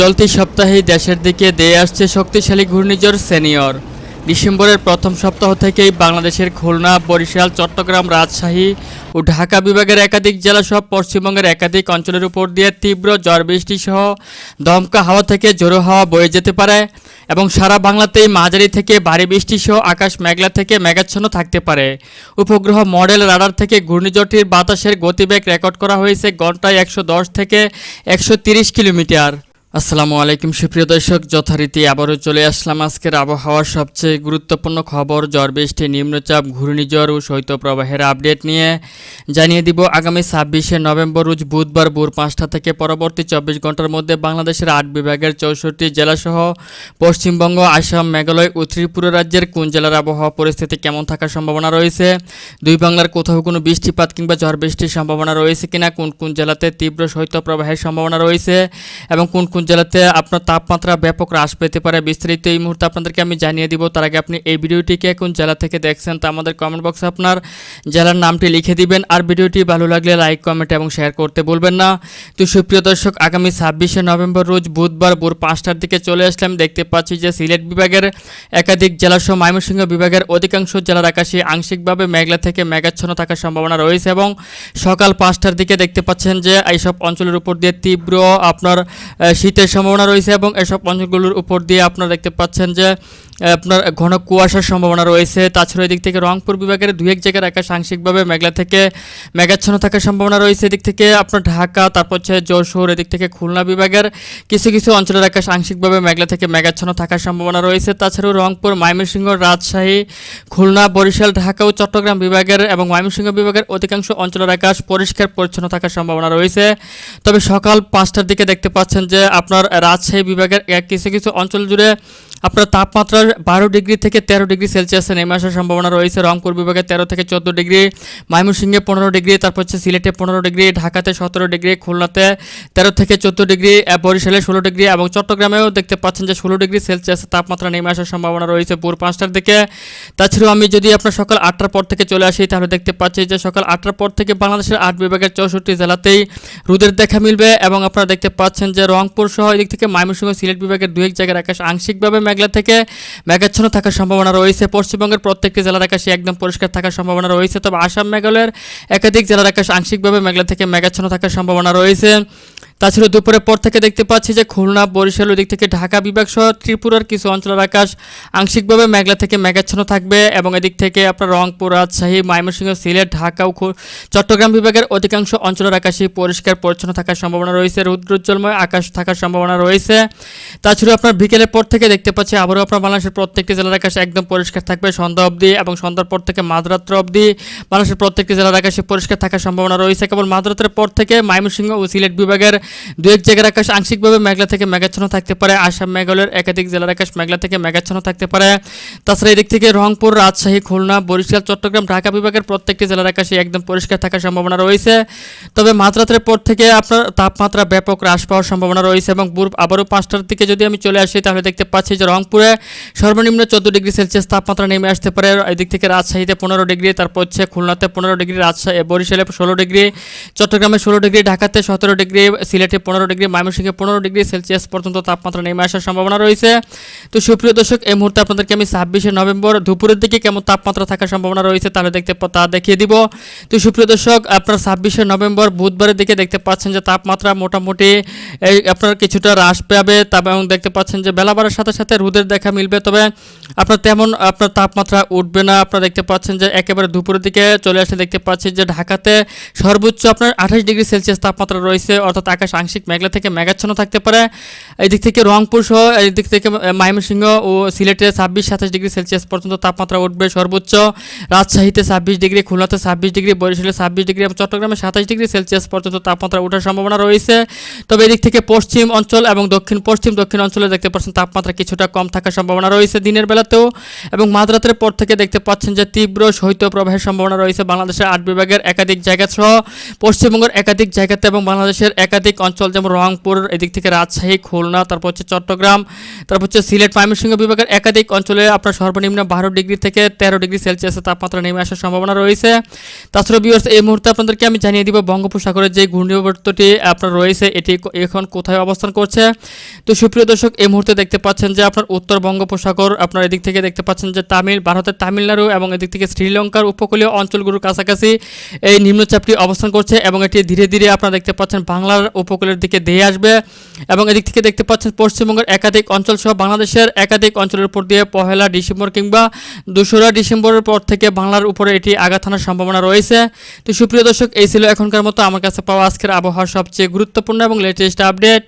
চলতি সপ্তাহেই দেশের দিকে দেয়ে আসছে শক্তিশালী ঘূর্ণিঝড় সেনিয়র। ডিসেম্বরের প্রথম সপ্তাহ থেকেই বাংলাদেশের খুলনা, বরিশাল, চট্টগ্রাম, রাজশাহী ও ঢাকা বিভাগের একাধিক জেলা সহ পশ্চিমবঙ্গের একাধিক অঞ্চলের উপর দিয়ে তীব্র ঝড় বৃষ্টি সহ দমকা হাওয়া থেকে জোরো হাওয়া বয়ে যেতে পারে এবং সারা বাংলাতেই মাঝারি থেকে ভারী বৃষ্টি সহ আকাশ মেঘলা থেকে মেঘাচ্ছন্ন থাকতে পারে। উপগ্রহ মডেল রাডার থেকে ঘূর্ণিঝড়টির বাতাসের গতিবেগ রেকর্ড করা হয়েছে ঘন্টায় একশো দশ থেকে একশো কিলোমিটার। আসসালামু আলাইকুম, সুপ্রিয় দর্শক, যথারীতি আবারও চলে আসলাম আজকের আবহাওয়ার সবচেয়ে গুরুত্বপূর্ণ খবর ঝড় বৃষ্টি নিম্নচাপ, ঘূর্ণিঝড় ও শৈত্যপ্রবাহের আপডেট নিয়ে। জানিয়ে দিব, আগামী ছাব্বিশে নভেম্বর রোজ বুধবার ভোর পাঁচটা থেকে পরবর্তী চব্বিশ ঘণ্টার মধ্যে বাংলাদেশের আট বিভাগের চৌষট্টি জেলাসহ পশ্চিমবঙ্গ, আসাম, মেঘালয় ও ত্রিপুরা রাজ্যের কোন জেলার আবহাওয়া পরিস্থিতি কেমন থাকার সম্ভাবনা রয়েছে, দুই বাংলার কোথাও কোনো বৃষ্টিপাত কিংবা ঝড় বৃষ্টির সম্ভাবনা রয়েছে কিনা, কোন কোন জেলাতে তীব্র শৈত্যপ্রবাহের সম্ভাবনা রয়েছে এবং কোন কোন জেলাতে আপনার তাপমাত্রা ব্যাপক হ্রাস পেতে পারে বিস্তারিত এই মুহূর্তে আপনাদেরকে আমি জানিয়ে দিব। তার আগে আপনি এই ভিডিওটিকে কোন জেলা থেকে দেখছেন তা আমাদের কমেন্ট বক্সে আপনার জেলার নামটি লিখে দিবেন। আর ভিডিওটি ভালো লাগলে লাইক কমেন্ট এবং শেয়ার করতে বলবেন না। তো সুপ্রিয় দর্শক, আগামী ছাব্বিশে নভেম্বর রোজ বুধবার ভোর পাঁচটার দিকে চলে আসলাম। দেখতে পাচ্ছি যে সিলেট বিভাগের একাধিক জেলাসহ ময়মনসিংহ বিভাগের অধিকাংশ জেলার আকাশে আংশিকভাবে মেঘলা থেকে মেঘাচ্ছন্ন থাকার সম্ভাবনা রয়েছে এবং সকাল পাঁচটার দিকে দেখতে পাচ্ছেন যে এইসব অঞ্চলের উপর দিয়ে তীব্র আপনার শীতের সম্ভাবনা রয়েছে এবং এসব অঞ্চলগুলোর উপর দিয়ে আপনারা দেখতে পাচ্ছেন যে আপনার ঘন কুয়াশার সম্ভাবনা রয়েছে। তাছাড়া এদিক থেকে রংপুর বিভাগের দুই এক জায়গার আকাশ আংশিকভাবে মেঘলা থেকে মেঘাচ্ছন্ন থাকার সম্ভাবনা রয়েছে। এদিক থেকে আপনার ঢাকা, তারপর হচ্ছে যশোর, এদিক থেকে খুলনা বিভাগের কিছু কিছু অঞ্চলের আকাশ আংশিকভাবে মেঘলা থেকে মেঘাচ্ছন্ন থাকার সম্ভাবনা রয়েছে। তাছাড়াও রংপুর, ময়মনসিংহ, রাজশাহী, খুলনা, বরিশাল, ঢাকা ও চট্টগ্রাম বিভাগের এবং ময়মনসিংহ বিভাগের অধিকাংশ অঞ্চলের আকাশ পরিষ্কার, পরিচ্ছন্ন থাকার সম্ভাবনা রয়েছে। তবে সকাল পাঁচটার দিকে দেখতে পাচ্ছেন যে আপনার রাজশাহী বিভাগের কিছু কিছু অঞ্চল জুড়ে আপনার তাপমাত্রা বারো ডিগ্রি থেকে তেরো ডিগ্রি সেলসিয়াসে নেমে আসার সম্ভাবনা রয়েছে। রংপুর বিভাগে তেরো থেকে চোদ্দ ডিগ্রি, ময়মনসিংহে পনেরো ডিগ্রি, তারপর হচ্ছে সিলেটে পনেরো ডিগ্রি, ঢাকাতে সতেরো ডিগ্রি, খুলনাতে তেরো থেকে চোদ্দ ডিগ্রি বরিশালে ষোলো ডিগ্রি এবং চট্টগ্রামেও দেখতে পাচ্ছেন যে ষোলো ডিগ্রি সেলসিয়াসে তাপমাত্রা নেমে আসার সম্ভাবনা রয়েছে ভোর পাঁচটার দিকে। তাছাড়াও আমি যদি আপনার সকাল আটটার পর থেকে চলে আসি, তাহলে দেখতে পাচ্ছি যে সকাল আটটার পর থেকে বাংলাদেশের আট বিভাগের চৌষট্টি জেলাতেই রোদের দেখা মিলবে এবং আপনারা দেখতে পাচ্ছেন যে রংপুর সহ এদিক থেকে ময়মনসিংহ সিলেট বিভাগের দু এক জায়গার আকাশ আংশিকভাবে মেঘলা থেকে মেঘাচ্ছন্ন থাকার সম্ভাবনা রয়েছে। পশ্চিমবঙ্গের প্রত্যেকটি জেলার আকাশে একদম পরিষ্কার থাকার সম্ভাবনা রয়েছে। তবে আসাম, মেঘালয়ের একাধিক জেলার আকাশ আংশিকভাবে মেঘলা থেকে মেঘাচ্ছন্ন থাকার সম্ভাবনা রয়েছে। তাছাড়া দুপুরের পর থেকে দেখতে পাচ্ছি যে খুলনা, বরিশাল ওদিক থেকে ঢাকা বিভাগ সহ ত্রিপুরার কিছু অঞ্চলের আকাশ আংশিকভাবে মেঘলা থেকে মেঘাচ্ছন্ন থাকবে এবং এদিক থেকে আপনার রংপুর, রাজশাহী, ময়মনসিংহ, সিলেট, ঢাকা ও চট্টগ্রাম বিভাগের অধিকাংশ অঞ্চলের আকাশে পরিষ্কার পরিচ্ছন্ন থাকার সম্ভাবনা রয়েছে। রৌদ্রোজ্জ্বলময় আকাশ থাকার সম্ভাবনা রয়েছে। তাছাড়া আপনার বিকেলের পর থেকে দেখতে পাচ্ছি আবারও আপনার বাংলাদেশের প্রত্যেকটি জেলার আকাশ একদম পরিষ্কার থাকবে সন্ধ্যা অবধি এবং সন্ধ্যার পর থেকে মাঝরাত্র অবধি বাংলাদেশের প্রত্যেকটি জেলার আকাশে পরিষ্কার থাকার সম্ভাবনা রয়েছে। কেবল মাঝরাতের পর থেকে ময়মনসিংহ ও সিলেট বিভাগের দু এক জায়গার আকাশ আংশিকভাবে মেঘলা থেকে মেঘাচ্ছন্ন থাকতে পারে। আসাম, মেঘালয়ের একাধিক জেলার আকাশ মেঘলা থেকে মেঘাচ্ছন্ন থাকতে পারে। তাছাড়া এদিক থেকে রংপুর, রাজশাহী, খুলনা, বরিশাল, চট্টগ্রাম, ঢাকা বিভাগের প্রত্যেকটি জেলার আকাশে একদম পরিষ্কার থাকার সম্ভাবনা রয়েছে। তবে মাঝরাতের পর থেকে আপনার তাপমাত্রা ব্যাপক হ্রাস পাওয়ার সম্ভাবনা রয়েছে এবং পূর্ব আবারও পাঁচটার দিকে যদি আমি চলে আসি, তাহলে দেখতে পাচ্ছি যে রংপুরে সর্বনিম্ন চোদ্দ ডিগ্রি সেলসিয়াস তাপমাত্রা নেমে আসতে পারে। এদিক থেকে রাজশাহীতে পনেরো ডিগ্রি, তারপর হচ্ছে খুলনাতে পনেরো ডিগ্রি, রাজশাহী, বরিশালে ষোলো ডিগ্রি, চট্টগ্রামে ষোলো ডিগ্রি, ঢাকাতে সতেরো ডিগ্রি সিলেটে পনেরো ডিগ্রি, ময়মনসিংহে পনেরো ডিগ্রি সেলসিয়াস পর্যন্ত তাপমাত্রা নেমে আসার সম্ভাবনা রয়েছে। তো সুপ্রিয় দর্শক, এই মুহূর্তে আপনাদেরকে আমি ছাব্বিশে নভেম্বর দুপুরের দিকে কেমন তাপমাত্রা থাকার সম্ভাবনা রয়েছে তাহলে দেখতে তা দেখিয়ে দিব। তো সুপ্রিয় দর্শক, আপনার ছাব্বিশে নভেম্বর বুধবারের দিকে দেখতে পাচ্ছেন যে তাপমাত্রা মোটামুটি আপনার কিছুটা হ্রাস পাবে, তবে এবং দেখতে পাচ্ছেন যে বেলা বাড়ার সাথে সাথে রোদের দেখা মিলবে। তবে আপনার তেমন আপনার তাপমাত্রা উঠবে না। আপনারা দেখতে পাচ্ছেন যে একেবারে দুপুরের দিকে চলে আসলে দেখতে পাচ্ছি যে ঢাকাতে সর্বোচ্চ আপনার আঠাশ ডিগ্রি সেলসিয়াস তাপমাত্রা রয়েছে, অর্থাৎ আকাশ আংশিক মেঘলা থেকে মেঘাচ্ছন্ন থাকতে পারে। এদিক থেকে রংপুর সহ, এদিক থেকে ময়মনসিংহ ও সিলেটে ছাব্বিশ সাতাশ ডিগ্রি সেলসিয়াস পর্যন্ত তাপমাত্রা উঠবে সর্বোচ্চ। রাজশাহীতে ছাব্বিশ ডিগ্রি, খুলনাতে ছাব্বিশ ডিগ্রি, বরিশালে ছাব্বিশ ডিগ্রি এবং চট্টগ্রামে সাতাশ ডিগ্রি সেলসিয়াস পর্যন্ত তাপমাত্রা ওঠার সম্ভাবনা রয়েছে। তবে এদিক থেকে পশ্চিম অঞ্চল এবং দক্ষিণ, পশ্চিম দক্ষিণ অঞ্চলে দেখতে পাচ্ছেন তাপমাত্রা কিছুটা কম থাকার সম্ভাবনা রয়েছে দিনের বেলাতেও এবং মাঝরাতের পর থেকে দেখতে পাচ্ছেন যে তীব্র শৈত্যপ্রবাহের সম্ভাবনা রয়েছে বাংলাদেশের আট বিভাগের একাধিক জায়গা সহ। পশ্চিমবঙ্গের একাধিক জায়গাতে এবং বাংলাদেশের একাধিক অঞ্চল যেমন রংপুর, এদিক থেকে রাজশাহী, খুলনা, তারপর হচ্ছে চট্টগ্রাম, তারপর হচ্ছে সিলেট, ময়মনসিংহ বিভাগের একাধিক অঞ্চলে আপনার সর্বনিম্ন বারো ডিগ্রি থেকে তেরো ডিগ্রি সেলসিয়াসের তাপমাত্রা নেমে আসার সম্ভাবনা রয়েছে। তাছাড়া বিয়ার্স এই মুহূর্তে আপনাদেরকে আমি জানিয়ে দিব বঙ্গোপসাগরের যে ঘূর্ণিবর্তটি আপনার রয়েছে, এটি এখন কোথায় অবস্থান করছে। তো সুপ্রিয় দর্শক, এই মুহূর্তে দেখতে পাচ্ছেন যে আপনার উত্তর বঙ্গোপসাগর, আপনার এদিক থেকে দেখতে পাচ্ছেন যে তামিল, ভারতের তামিলনাড়ু এবং এদিক থেকে শ্রীলঙ্কার উপকূলীয় অঞ্চলগুলোর কাছাকাছি এই নিম্নচাপটি অবস্থান করছে এবং এটি ধীরে ধীরে আপনারা দেখতে পাচ্ছেন বাংলার উপকূলের দিকে ধেয়ে আসবে এবং এদিক থেকে দেখতে পাচ্ছেন পশ্চিমবঙ্গের একাধিক অঞ্চল সহ বাংলাদেশের একাধিক অঞ্চলের উপর দিয়ে পহেলা ডিসেম্বর কিংবা দোসরা ডিসেম্বরের পর থেকে বাংলার উপরে এটি আঘাত হানার সম্ভাবনা রয়েছে। তো সুপ্রিয় দর্শক, এই ছিল এখনকার মতো। আমার কাছে পাওয়া আজকের আবহাওয়া সবচেয়ে গুরুত্বপূর্ণ এবং লেটেস্ট আপডেট